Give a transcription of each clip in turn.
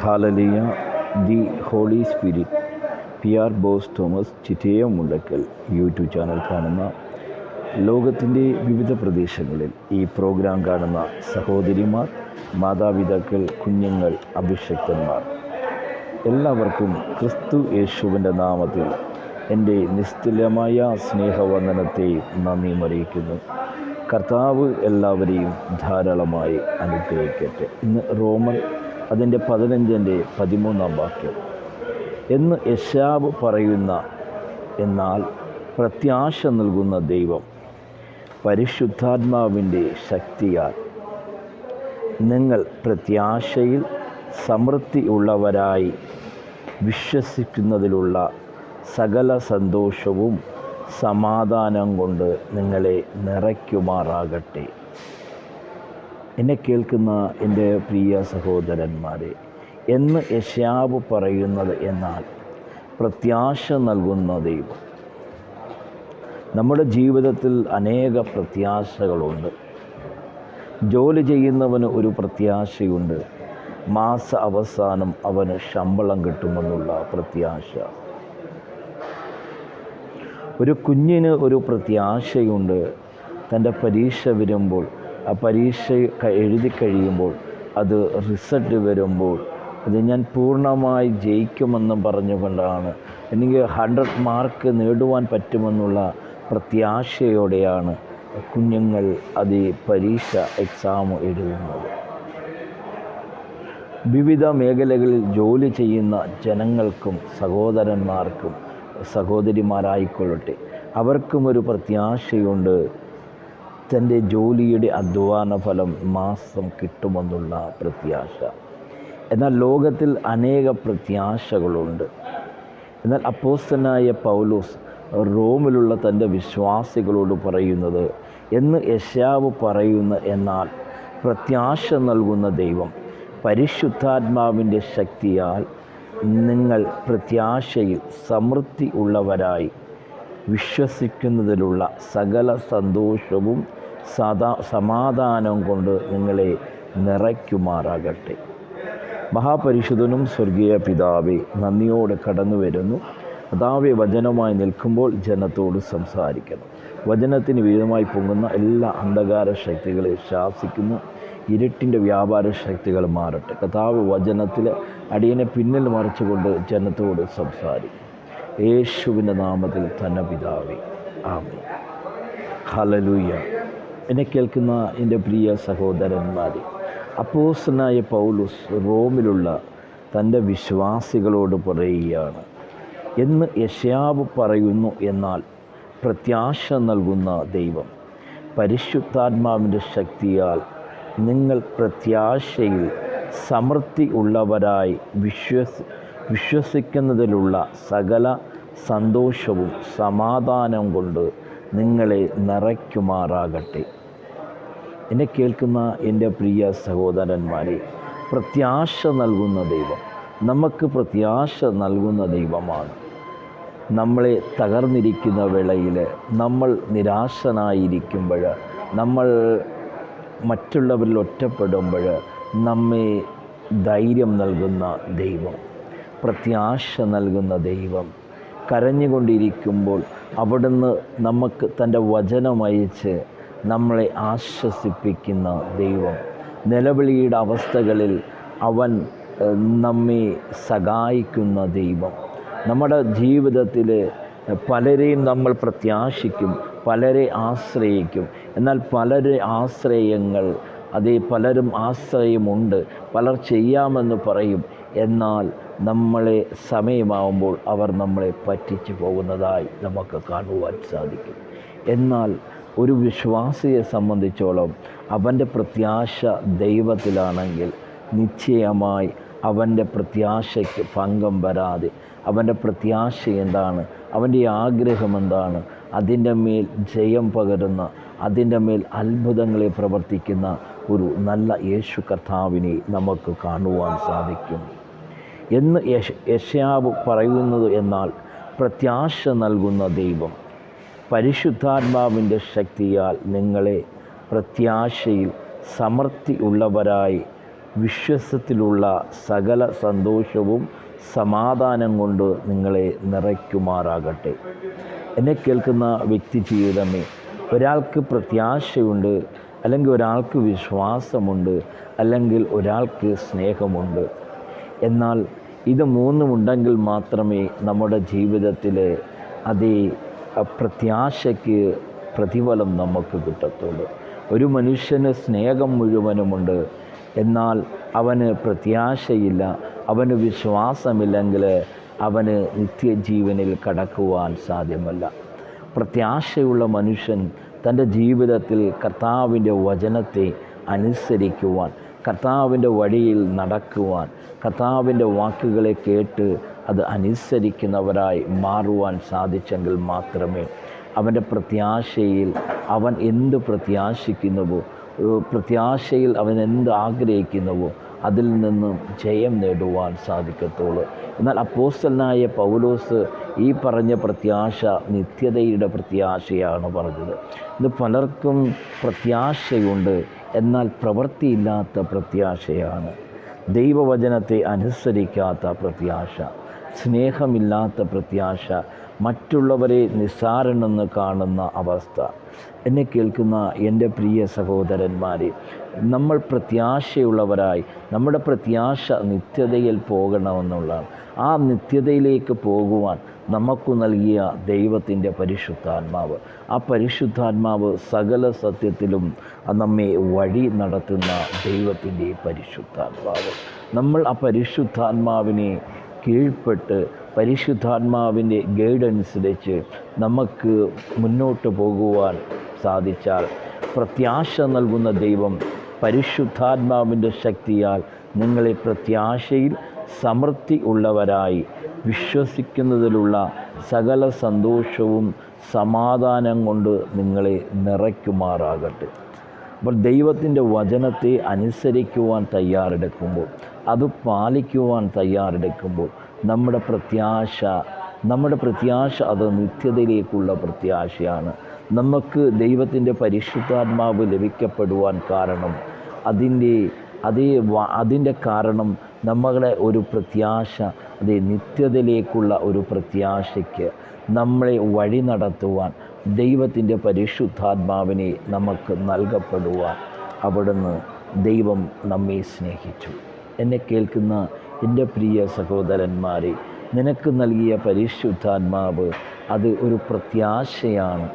Hallelujah the holy spirit P R Bose Thomas ചിറ്റയ Mundakkal YouTube channel കാണുന്ന ലോകത്തിന്റെ വിവിധ പ്രദേശങ്ങളിൽ ഈ പ്രോഗ്രാം കാണുന്ന സഹോദരിമാർ മാതാപിതാക്കൾ കുഞ്ഞുങ്ങൾ അഭിഷക്തന്മാർ. എല്ലാവർക്കും ക്രിസ്തു യേശുവിന്റെ നാമത്തിൽ എന്റെ നിസ്തുലമായ സ്നേഹവന്ദനത്തെ നന്ദി അറിയിക്കുന്നു. കർത്താവ് എല്ലാവരെയും ധാരാളമായി അനുഗ്രഹിക്കട്ടെ. ഇന്ന് റോമൻ അതിന്റെ പതിനഞ്ചിന്റെ പതിമൂന്നാം വാക്യം. എന്ന് യശാബ് പറയുന്ന എന്നാൽ പ്രത്യാശ നൽകുന്ന ദൈവം പരിശുദ്ധാത്മാവിന്റെ ശക്തിയാൽ നിങ്ങൾ പ്രത്യാശയിൽ സമൃദ്ധി ഉള്ളവരായി വിശ്വസിക്കുന്നതിലുള്ള സകല സന്തോഷവും സമാധാനം കൊണ്ട് നിങ്ങളെ നിറയ്ക്കുമാറാകട്ടെ. എന്നെ കേൾക്കുന്ന എന്റെ പ്രിയ സഹോദരന്മാരെ എന്ന് യശാബ് പറയുന്നത് എന്നാൽ പ്രത്യാശ നൽകുന്ന ദൈവം. നമ്മുടെ ജീവിതത്തിൽ അനേക പ്രത്യാശകളുണ്ട്. ജോലി ചെയ്യുന്നവന് ഒരു പ്രത്യാശയുണ്ട്. മാസ അവസാനം അവന് ശമ്പളം കിട്ടുമെന്നുള്ള പ്രത്യാശ. ഒരു കുഞ്ഞിന് ഒരു പ്രത്യാശയുണ്ട്. തന്റെ പരീക്ഷ വരുമ്പോൾ പരീക്ഷ എഴുതി കഴിയുമ്പോൾ അത് റിസൾട്ട് വരുമ്പോൾ അത് ഞാൻ പൂർണമായി ജയിക്കുമെന്ന് പറഞ്ഞുകൊണ്ടാണ്. എനിക്ക് ഹൺഡ്രഡ് മാർക്ക് നേടുവാൻ പറ്റുമെന്നുള്ള പ്രത്യാശയോടെയാണ് കുഞ്ഞുങ്ങൾ അത് പരീക്ഷ എക്സാം എഴുതുന്നത്. വിവിധ മേഖലകളിൽ ജോലി ചെയ്യുന്ന ജനങ്ങൾക്കും സഹോദരന്മാർക്കും സഹോദരിമാരായിക്കൊള്ളട്ടെ. അവർക്കും ഒരു പ്രത്യാശയുണ്ട് തന്റെ ജോലിയുടെ അധ്വാന ഫലം മാസം കിട്ടുമെന്നുള്ള പ്രത്യാശ. എന്നാൽ ലോകത്തിൽ അനേക പ്രത്യാശകളുണ്ട്. എന്നാൽ അപ്പോസ്തനായ പൗലോസ് റോമിലുള്ള തന്റെ വിശ്വാസികളോട് പറയുന്നത് എന്ന് യശാവ് പറയുന്ന എന്നാൽ പ്രത്യാശ നൽകുന്ന ദൈവം പരിശുദ്ധാത്മാവിന്റെ ശക്തിയാൽ നിങ്ങൾ പ്രത്യാശയിൽ സമൃദ്ധി ഉള്ളവരായി വിശ്വസിക്കുന്നതിലുള്ള സകല സന്തോഷവും സദാ സമാധാനം കൊണ്ട് നിങ്ങളെ നിറയ്ക്കുമാറാകട്ടെ. മഹാപരിശുദ്ധനും സ്വർഗീയ പിതാവെ നന്ദിയോടെ കടന്നു വരുന്നു. പിതാവെ വചനമായി നിൽക്കുമ്പോൾ ജനത്തോട് സംസാരിക്കണം. വചനത്തിന് വിധമായി പൊങ്ങുന്ന എല്ലാ അന്ധകാര ശക്തികളെ ശാസിക്കുന്നു. ഇരുട്ടിന്റെ വ്യാപാര ശക്തികൾ മാറട്ടെ. കഥാവ് വചനത്തിൽ അടിയനെ പിന്നിൽ മറിച്ചുകൊണ്ട് ജനത്തോട് സംസാരിക്കും. യേശുവിന്റെ നാമത്തിൽ തന്നെ പിതാവി ആമേ ഹലലൂയ എന്നെ കേൾക്കുന്ന എന്റെ പ്രിയ സഹോദരന്മാരെ അപ്പോസനായ പൗലുസ് റോമിലുള്ള തന്റെ വിശ്വാസികളോട് പറയുകയാണ് എന്ന് യശയാവ് പറയുന്നു എന്നാൽ പ്രത്യാശ നൽകുന്ന ദൈവം പരിശുദ്ധാത്മാവിന്റെ ശക്തിയാൽ നിങ്ങൾ പ്രത്യാശയിൽ സമൃദ്ധി ഉള്ളവരായി വിശ്വസ് വിശ്വസിക്കുന്നതിലുള്ള സകല സന്തോഷവും സമാധാനം കൊണ്ട് നിങ്ങളെ നിറയ്ക്കുമാറാകട്ടെ. എന്നെ കേൾക്കുന്ന എന്റെ പ്രിയ സഹോദരന്മാരെ പ്രത്യാശ നൽകുന്ന ദൈവം നമുക്ക് പ്രത്യാശ നൽകുന്ന ദൈവമാണ്. നമ്മളെ തകർന്നിരിക്കുന്ന വേളയിൽ നമ്മൾ നിരാശനായിരിക്കുമ്പോൾ നമ്മൾ മറ്റുള്ളവരിൽ ഒറ്റപ്പെടുമ്പോൾ നമ്മെ ധൈര്യം നൽകുന്ന ദൈവം പ്രത്യാശ നൽകുന്ന ദൈവം. കരഞ്ഞുകൊണ്ടിരിക്കുമ്പോൾ അവിടുന്ന് നമുക്ക് തന്റെ വചനമയച്ച് നമ്മളെ ആശ്വസിപ്പിക്കുന്ന ദൈവം. നിലവിളിയുടെ അവസ്ഥകളിൽ അവൻ നമ്മെ സഹായിക്കുന്ന ദൈവം. നമ്മുടെ ജീവിതത്തിൽ പലരെയും നമ്മൾ പ്രത്യാശിക്കും പലരെ ആശ്രയിക്കും. എന്നാൽ പലരെ ആശ്രയങ്ങൾ അതേ പലരും ആശ്രയമുണ്ട്. പലർ ചെയ്യാമെന്ന് പറയും. എന്നാൽ നമ്മളെ സമയമാവുമ്പോൾ അവർ നമ്മളെ പറ്റിച്ചു പോകുന്നതായി നമുക്ക് കാണുവാൻ സാധിക്കും. എന്നാൽ ഒരു വിശ്വാസിയെ സംബന്ധിച്ചോളം അവന്റെ പ്രത്യാശ ദൈവത്തിലാണെങ്കിൽ നിശ്ചയമായി അവന്റെ പ്രത്യാശയ്ക്ക് ഭംഗം വരാതെ അവന്റെ പ്രത്യാശ എന്താണ്? അവന്റെ ആഗ്രഹം എന്താണ്? അതിന്റെ മേൽ ജയം പകരുന്ന അതിന്റെ മേൽ അത്ഭുതങ്ങളെ പ്രവർത്തിക്കുന്ന ഒരു നല്ല യേശു കർത്താവിനെ നമുക്ക് കാണുവാൻ സാധിക്കും. എന്ന് യശ യശയാവ് പറയുന്നത് എന്നാൽ പ്രത്യാശ നൽകുന്ന ദൈവം പരിശുദ്ധാത്മാവിന്റെ ശക്തിയാൽ നിങ്ങളെ പ്രത്യാശയിൽ സമൃദ്ധി ഉള്ളവരായി വിശ്വസത്തിലുള്ള സകല സന്തോഷവും സമാധാനം കൊണ്ട് നിങ്ങളെ നിറയ്ക്കുമാറാകട്ടെ. എന്നെ കേൾക്കുന്ന വ്യക്തി ജീവിതമേ ഒരാൾക്ക് പ്രത്യാശയുണ്ട് അല്ലെങ്കിൽ ഒരാൾക്ക് വിശ്വാസമുണ്ട് അല്ലെങ്കിൽ ഒരാൾക്ക് സ്നേഹമുണ്ട്. എന്നാൽ ഇത് മൂന്നുമുണ്ടെങ്കിൽ മാത്രമേ നമ്മുടെ ജീവിതത്തിൽ അതേ പ്രത്യാശയ്ക്ക് പ്രതിഫലം നമുക്ക് കിട്ടത്തുള്ളൂ. ഒരു മനുഷ്യന് സ്നേഹം മുഴുവനുമുണ്ട്. എന്നാൽ അവന് പ്രത്യാശയില്ല. അവന് വിശ്വാസമില്ലെങ്കിൽ അവന് നിത്യജീവനിൽ കടക്കുവാൻ സാധ്യമല്ല. പ്രത്യാശയുള്ള മനുഷ്യൻ തന്റെ ജീവിതത്തിൽ കർത്താവിന്റെ വചനത്തെ അനുസരിക്കുവാൻ കർത്താവിന്റെ വഴിയിൽ നടക്കുവാൻ കർത്താവിന്റെ വാക്കുകളെ കേട്ട് അത് അനുസരിക്കുന്നവരായി മാറുവാൻ സാധിച്ചെങ്കിൽ മാത്രമേ അവന്റെ പ്രത്യാശയിൽ അവൻ എന്ത് പ്രത്യാശിക്കുന്നുവോ പ്രത്യാശയിൽ അവൻ എന്ത് ആഗ്രഹിക്കുന്നുവോ അതിൽ നിന്നും ജയം നേടുവാൻ സാധിക്കത്തുള്ളൂ. എന്നാൽ അപ്പോസ്റ്റലനായ പൗലോസ് ഈ പറഞ്ഞ പ്രത്യാശ നിത്യതയുടെ പ്രത്യാശയാണ് പറഞ്ഞത്. ഇത് പലർക്കും പ്രത്യാശയുണ്ട് എന്നാൽ പ്രവൃത്തിയില്ലാത്ത പ്രത്യാശയാണ്. ദൈവവചനത്തെ അനുസരിക്കാത്ത പ്രത്യാശ. സ്നേഹമില്ലാത്ത പ്രത്യാശ മറ്റുള്ളവരെ നിസ്സാരനെന്ന് കാണുന്ന അവസ്ഥ. എന്നെ കേൾക്കുന്ന എന്റെ പ്രിയ സഹോദരന്മാരെ നമ്മൾ പ്രത്യാശയുള്ളവരായി നമ്മുടെ പ്രത്യാശ നിത്യതയിൽ പോകണമെന്നുള്ളതാണ്. ആ നിത്യതയിലേക്ക് പോകുവാൻ നമുക്ക് നൽകിയ ദൈവത്തിന്റെ പരിശുദ്ധാത്മാവ്. ആ പരിശുദ്ധാത്മാവ് സകല സത്യത്തിലും നമ്മെ വഴി നടത്തുന്ന ദൈവത്തിന്റെ പരിശുദ്ധാത്മാവ്. നമ്മൾ ആ പരിശുദ്ധാത്മാവിനെ കീഴ്പ്പെട്ട് പരിശുദ്ധാത്മാവിന്റെ ഗൈഡൻസിലേക്ക് നമുക്ക് മുന്നോട്ട് പോകുവാൻ സാധിച്ചാൽ പ്രത്യാശ നൽകുന്ന ദൈവം പരിശുദ്ധാത്മാവിന്റെ ശക്തിയാൽ നിങ്ങളെ പ്രത്യാശയിൽ സമൃദ്ധി ഉള്ളവരായി വിശ്വസിക്കുന്നതിലുള്ള സകല സന്തോഷവും സമാധാനം കൊണ്ട് നിങ്ങളെ നിറയ്ക്കുമാറാകട്ടെ. അപ്പോൾ ദൈവത്തിന്റെ വചനത്തെ അനുസരിക്കുവാൻ തയ്യാറെടുക്കുമ്പോൾ അത് പാലിക്കുവാൻ തയ്യാറെടുക്കുമ്പോൾ നമ്മുടെ പ്രത്യാശ നമ്മുടെ പ്രത്യാശ അത് നിത്യതയിലേക്കുള്ള പ്രത്യാശയാണ്. നമുക്ക് ദൈവത്തിന്റെ പരിശുദ്ധാത്മാവ് ലഭിക്കപ്പെടുവാൻ കാരണം അതിന്റെ അതേ അതിന്റെ കാരണം നമ്മളെ ഒരു പ്രത്യാശ അതേ നിത്യതയിലേക്കുള്ള ഒരു പ്രത്യാശയ്ക്ക് നമ്മളെ വഴി നടത്തുവാൻ ദൈവത്തിന്റെ പരിശുദ്ധാത്മാവിനെ നമുക്ക് നൽകപ്പെടുവാൻ അവിടുന്ന് ദൈവം നമ്മെ സ്നേഹിച്ചു. എന്നെ കേൾക്കുന്ന എന്റെ പ്രിയ സഹോദരന്മാരെ നിനക്ക് നൽകിയ പരിശുദ്ധാത്മാവ് അത് ഒരു പ്രത്യാശയാണ്.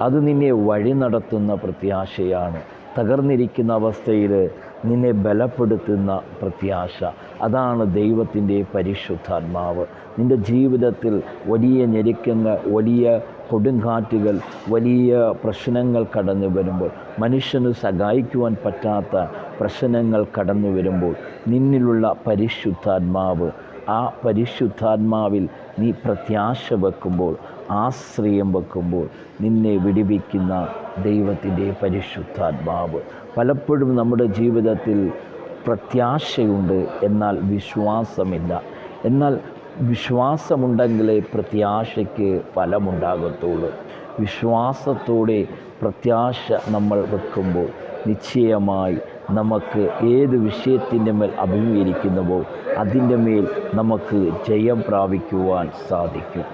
അത് നിന്നെ വഴി നടത്തുന്ന പ്രത്യാശയാണ്. തകർന്നിരിക്കുന്ന അവസ്ഥയിൽ നിന്നെ ബലപ്പെടുത്തുന്ന പ്രത്യാശ. അതാണ് ദൈവത്തിന്റെ പരിശുദ്ധാത്മാവ്. നിന്റെ ജീവിതത്തിൽ വലിയ ഞെരുക്കങ്ങൾ വലിയ കൊടുങ്കാറ്റുകൾ വലിയ പ്രശ്നങ്ങൾ കടന്നു വരുമ്പോൾ മനുഷ്യന് സഹായിക്കുവാൻ പറ്റാത്ത പ്രശ്നങ്ങൾ കടന്നു വരുമ്പോൾ നിന്നിലുള്ള പരിശുദ്ധാത്മാവ് ആ പരിശുദ്ധാത്മാവിൽ നീ പ്രത്യാശ വെക്കുമ്പോൾ ആശ്രയം വെക്കുമ്പോൾ നിന്നെ വിടിവിക്കുന്ന ദൈവത്തിന്റെ പരിശുദ്ധാത്മാവ്. പലപ്പോഴും നമ്മുടെ ജീവിതത്തിൽ പ്രത്യാശയുണ്ട് എന്നാൽ വിശ്വാസമില്ല. എന്നാൽ വിശ്വാസമുണ്ടെങ്കിലേ പ്രത്യാശയ്ക്ക് ഫലമുണ്ടാകത്തുള്ളൂ. വിശ്വാസത്തോടെ പ്രത്യാശ നമ്മൾ വെക്കുമ്പോൾ നിശ്ചയമായി നമുക്ക് ഏത് വിഷയത്തിന്റെ മേൽ അഭിമുഖീകരിക്കുന്നുവോ അതിന്റെ മേൽ നമുക്ക് ജയം പ്രാപിക്കുവാൻ സാധിക്കും.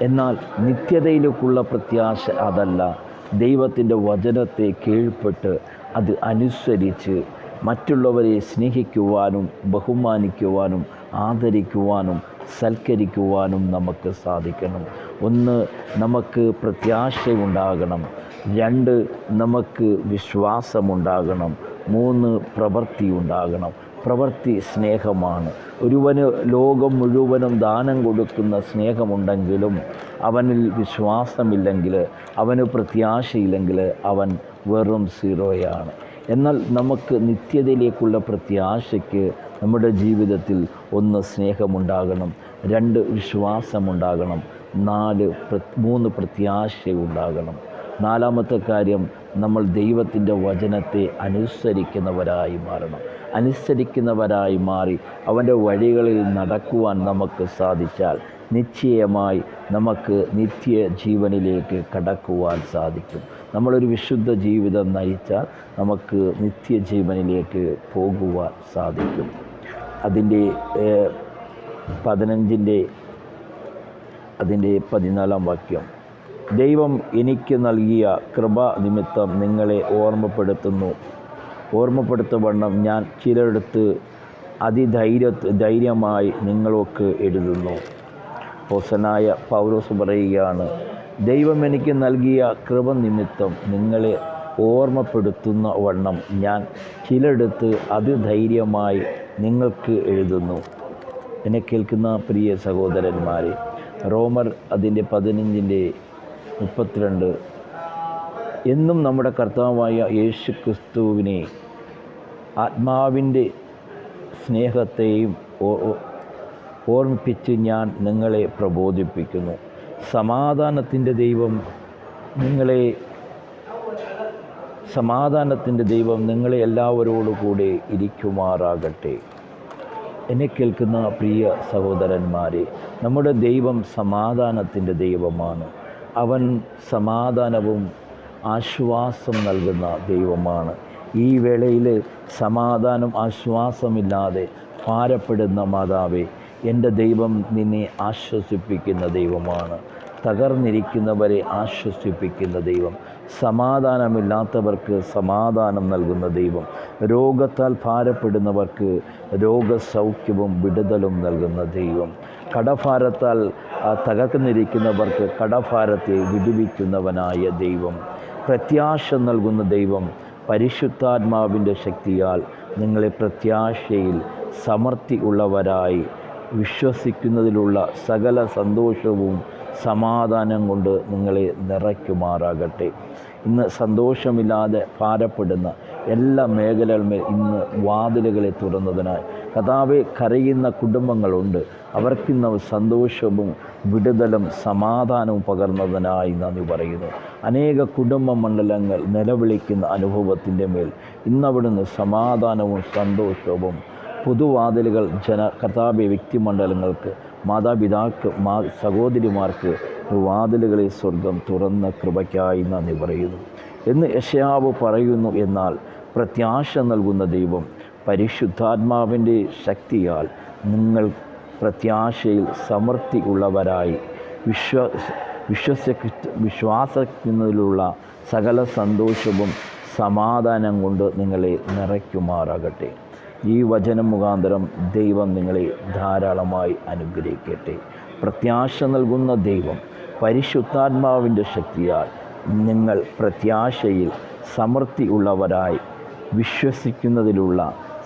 എന്നാൽ നിത്യതയിലേക്കുള്ള പ്രത്യാശ അതല്ല. ദൈവത്തിന്റെ വചനത്തെ കീഴ്പ്പെട്ട് അത് അനുസരിച്ച് മറ്റുള്ളവരെ സ്നേഹിക്കുവാനും ബഹുമാനിക്കുവാനും ആദരിക്കുവാനും സൽക്കരിക്കുവാനും നമുക്ക് സാധിക്കണം. ഒന്ന് നമുക്ക് പ്രത്യാശയുണ്ടാകണം. രണ്ട് നമുക്ക് വിശ്വാസമുണ്ടാകണം. മൂന്ന് പ്രവൃത്തി ഉണ്ടാകണം പ്രവൃത്തി സ്നേഹമാണ്. ഒരുവന് ലോകം മുഴുവനും ദാനം കൊടുക്കുന്ന സ്നേഹമുണ്ടെങ്കിലും അവനിൽ വിശ്വാസമില്ലെങ്കിൽ അവന് പ്രത്യാശയില്ലെങ്കിൽ അവൻ വെറും സീറോയാണ്. എന്നാൽ നമുക്ക് നിത്യതയിലേക്കുള്ള പ്രത്യാശയ്ക്ക് നമ്മുടെ ജീവിതത്തിൽ ഒന്ന് സ്നേഹമുണ്ടാകണം രണ്ട് വിശ്വാസമുണ്ടാകണം നാല് മൂന്ന് പ്രത്യാശയുണ്ടാകണം. നാലാമത്തെ കാര്യം നമ്മൾ ദൈവത്തിന്റെ വചനത്തെ അനുസരിക്കുന്നവരായി മാറണം. അനുസരിക്കുന്നവരായി മാറി അവന്റെ വഴികളിൽ നടക്കുവാൻ നമുക്ക് സാധിച്ചാൽ നിശ്ചയമായി നമുക്ക് നിത്യ ജീവനിലേക്ക് കടക്കുവാൻ സാധിക്കും. നമ്മളൊരു വിശുദ്ധ ജീവിതം നയിച്ചാൽ നമുക്ക് നിത്യജീവനിലേക്ക് പോകുവാൻ സാധിക്കും. അതിന്റെ പതിനഞ്ചിന്റെ അതിന്റെ പതിനാലാം വാക്യം. ദൈവം എനിക്ക് നൽകിയ കൃപ നിമിത്തം നിങ്ങളെ ഓർമ്മപ്പെടുത്തുന്നു. ഓർമ്മപ്പെടുത്തവണ്ണം ഞാൻ ചിലയിടത്ത് അതിധൈര്യ ധൈര്യമായി നിങ്ങൾക്ക് എഴുതുന്നു. ഹോസനായ പൗലോസ് പറയുകയാണ് ദൈവം എനിക്ക് നൽകിയ കൃപ നിമിത്തം നിങ്ങളെ ഓർമ്മപ്പെടുത്തുന്ന വണ്ണം ഞാൻ ചിലയിടത്ത് അതിധൈര്യമായി നിങ്ങൾക്ക് എഴുതുന്നു. എന്നെ കേൾക്കുന്ന പ്രിയ സഹോദരന്മാരെ റോമർ അതിന്റെ പതിനഞ്ചിന്റെ മുപ്പത്തിരണ്ട്. എന്നും നമ്മുടെ കർത്താവായ യേശു ക്രിസ്തുവിനെ ആത്മാവിന്റെ സ്നേഹത്തെയും ഓർമ്മിപ്പിച്ച് ഞാൻ നിങ്ങളെ പ്രബോധിപ്പിക്കുന്നു. സമാധാനത്തിന്റെ ദൈവം നിങ്ങളെ സമാധാനത്തിന്റെ ദൈവം നിങ്ങളെ എല്ലാവരോടും കൂടെ ഇരിക്കുമാറാകട്ടെ. എന്നെ കേൾക്കുന്ന പ്രിയ സഹോദരന്മാരെ നമ്മുടെ ദൈവം സമാധാനത്തിന്റെ ദൈവമാണ്. അവൻ സമാധാനവും ആശ്വാസം നൽകുന്ന ദൈവമാണ്. ഈ വേളയിൽ സമാധാനം ആശ്വാസമില്ലാതെ ഭാരപ്പെടുന്ന മാതാവേ എന്റെ ദൈവം നിന്നെ ആശ്വസിപ്പിക്കുന്ന ദൈവമാണ്. തകർന്നിരിക്കുന്നവരെ ആശ്വസിപ്പിക്കുന്ന ദൈവം. സമാധാനമില്ലാത്തവർക്ക് സമാധാനം നൽകുന്ന ദൈവം. രോഗത്താൽ ഭാരപ്പെടുന്നവർക്ക് രോഗസൗഖ്യവും വിടുതലും നൽകുന്ന ദൈവം. കടഭാരത്താൽ തകർന്നിരിക്കുന്നവർക്ക് കടഭാരത്തെ വിടുവിക്കുന്നവനായ ദൈവം. പ്രത്യാശ നൽകുന്ന ദൈവം പരിശുദ്ധാത്മാവിന്റെ ശക്തിയാൽ നിങ്ങളെ പ്രത്യാശയിൽ സമൃദ്ധി ഉള്ളവരായി വിശ്വസിക്കുന്നതിലുള്ള സകല സന്തോഷവും സമാധാനം കൊണ്ട് നിങ്ങളെ നിറയ്ക്കുമാറാകട്ടെ. ഇന്ന് സന്തോഷമില്ലാതെ ഭാരപ്പെടുന്ന എല്ലാ മേഖലകളിൽ ഇന്ന് വാതിലുകളെ തുറന്നതിനായി കഥാവെ കരയുന്ന കുടുംബങ്ങളുണ്ട്. അവർക്കിന്ന് സന്തോഷവും വിടുതലും സമാധാനവും പകർന്നതിനായി നന്ദി പറയുന്നു. അനേക കുടുംബ മണ്ഡലങ്ങൾ നിലവിളിക്കുന്ന അനുഭവത്തിന്റെ മേൽ ഇന്നവിടുന്ന് സമാധാനവും സന്തോഷവും പുതുവാതിലുകൾ ജന കർത്താവ്യ വ്യക്തിമണ്ഡലങ്ങൾക്ക് മാതാപിതാക്ക് മാ സഹോദരിമാർക്ക് വാതിലുകളെ സ്വർഗം തുറന്ന കൃപയ്ക്കായി നന്ദി പറയുന്നു. എന്ന് യശയാവ് പറയുന്നു എന്നാൽ പ്രത്യാശ നൽകുന്ന ദൈവം പരിശുദ്ധാത്മാവിന്റെ ശക്തിയാൽ നിങ്ങൾ പ്രത്യാശയിൽ സമൃദ്ധി ഉള്ളവരായി വിശ്വ വിശ്വസ സകല സന്തോഷവും സമാധാനം കൊണ്ട് നിങ്ങളെ നിറയ്ക്കുമാറാകട്ടെ. ഈ വചനം മുഖാന്തരം ദൈവം നിങ്ങളെ ധാരാളമായി അനുഗ്രഹിക്കട്ടെ. പ്രത്യാശ നൽകുന്ന ദൈവം പരിശുദ്ധാത്മാവിന്റെ ശക്തിയാൽ നിങ്ങൾ പ്രത്യാശയിൽ സമൃദ്ധി ഉള്ളവരായി വിശ്വസിക്കുന്നതിലുള്ള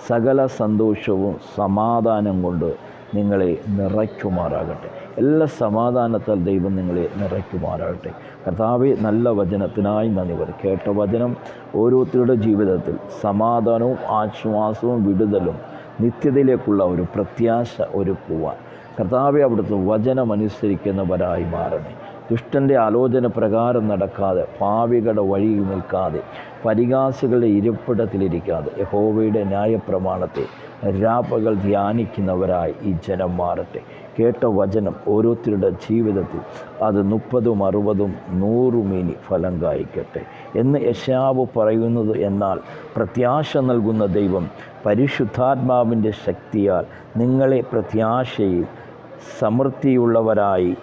സകല സന്തോഷവും സമാധാനം കൊണ്ട് നിങ്ങളെ നിറയ്ക്കുമാറാകട്ടെ. എല്ലാ സമാധാനത്താൽ ദൈവം നിങ്ങളെ നിറയ്ക്കുമാറാകട്ടെ. കർത്താവെ നല്ല വചനത്തിനായി നന്ദി പറയും കേട്ട വചനം ഓരോരുത്തരുടെ ജീവിതത്തിൽ സമാധാനവും ആശ്വാസവും വിടുതലും നിത്യതയിലേക്കുള്ള ഒരു പ്രത്യാശ ഒരുക്കുവാൻ. കർത്താവെ അവിടുത്തെ വചനമനുസരിക്കുന്നവരായി മാറണേ. ദുഷ്ടന്റെ ആലോചന പ്രകാരം നടക്കാതെ പാവികളുടെ വഴിയിൽ നിൽക്കാതെ പരിഹാസികളുടെ ഇരിപ്പിടത്തിലിരിക്കാതെ യഹോവയുടെ ന്യായപ്രമാണത്തെ രാപ്പകൾ ധ്യാനിക്കുന്നവരായി ഈ ജനം മാറട്ടെ. കേട്ട വചനം ഓരോരുത്തരുടെ ജീവിതത്തിൽ അത് മുപ്പതും അറുപതും നൂറും ഇനി ഫലം കായ്ക്കട്ടെ. എന്ന് യശാവ് പറയുന്നത് എന്നാൽ പ്രത്യാശ നൽകുന്ന ദൈവം പരിശുദ്ധാത്മാവിന്റെ ശക്തിയാൽ നിങ്ങളെ പ്രത്യാശയിൽ സമൃദ്ധിയുള്ളവരായി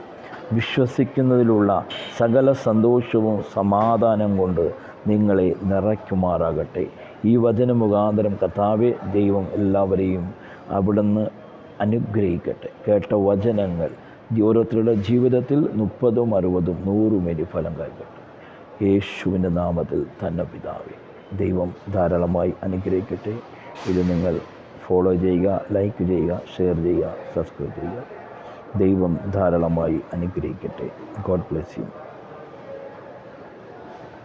വിശ്വസിക്കുന്നതിലുള്ള സകല സന്തോഷവും സമാധാനം കൊണ്ട് നിങ്ങളെ നിറയ്ക്കുമാറാകട്ടെ. ഈ വചന മുഖാന്തരം കഥാവെ ദൈവം എല്ലാവരെയും അവിടുന്ന് അനുഗ്രഹിക്കട്ടെ. കേട്ട വചനങ്ങൾ ഓരോരുത്തരുടെ ജീവിതത്തിൽ മുപ്പതും അറുപതും നൂറും എരി ഫലം കഴിക്കട്ടെ യേശുവിന്റെ നാമത്തിൽ തന്നെ പിതാവെ ദൈവം ധാരാളമായി അനുഗ്രഹിക്കട്ടെ. ഇത് നിങ്ങൾ ഫോളോ ചെയ്യുക ലൈക്ക് ചെയ്യുക ഷെയർ ചെയ്യുക സബ്സ്ക്രൈബ് ചെയ്യുക. ദൈവം ധാരാളമായി അനുഗ്രഹിക്കട്ടെ. God bless you